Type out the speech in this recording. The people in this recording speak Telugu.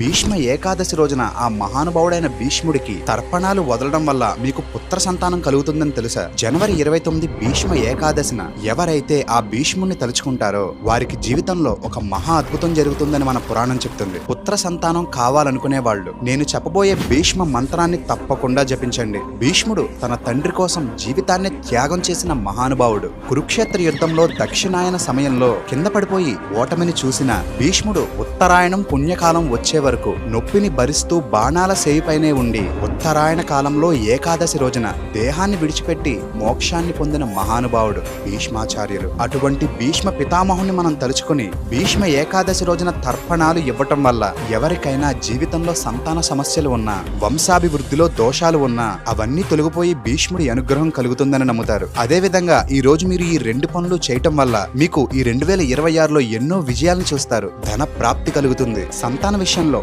భీష్మ ఏకాదశి రోజున ఆ మహానుభావుడైన భీష్ముడికి తర్పణాలు వదలడం వల్ల మీకు పుత్ర సంతానం కలుగుతుందని తెలుసా? జనవరి ఇరవై తొమ్మిది భీష్మ ఏకాదశిన ఎవరైతే ఆ భీష్ముడిని తలుచుకుంటారో వారికి జీవితంలో ఒక మహా అద్భుతం జరుగుతుందని మన పురాణం చెప్తుంది. పుత్ర సంతానం కావాలనుకునే వాళ్ళు నేను చెప్పబోయే భీష్మ మంత్రాన్ని తప్పకుండా జపించండి. భీష్ముడు తన తండ్రి కోసం జీవితాన్ని త్యాగం చేసిన మహానుభావుడు. కురుక్షేత్ర యుద్ధంలో దక్షిణాయన సమయంలో కింద పడిపోయి ఓటమిని చూసిన భీష్ముడు ఉత్తరాయణం పుణ్యకాలం వచ్చే వరకు నొప్పిని భరిస్తూ బాణాల సేవిపైనే ఉండి ఉత్తరాయణ కాలంలో ఏకాదశి రోజున దేహాన్ని విడిచిపెట్టి మోక్షాన్ని పొందిన మహానుభావుడు భీష్మాచార్యులు. అటువంటి భీష్మ పితామహుని మనం తలుచుకుని భీష్మ ఏకాదశి రోజున తర్పణాలు ఇవ్వటం వల్ల ఎవరికైనా జీవితంలో సంతాన సమస్యలు ఉన్నా వంశాభివృద్ధిలో దోషాలు ఉన్నా అవన్నీ తొలగిపోయి భీష్ముడి అనుగ్రహం కలుగుతుందని నమ్ముతారు. అదేవిధంగా ఈ రోజు మీరు ఈ రెండు పనులు చేయటం వల్ల మీకు ఈ రెండు వేల ఇరవై ఆరులో ఎన్నో విజయాలను చూస్తారు. ధన ప్రాప్తి కలుగుతుంది. సంతాన విషయంలో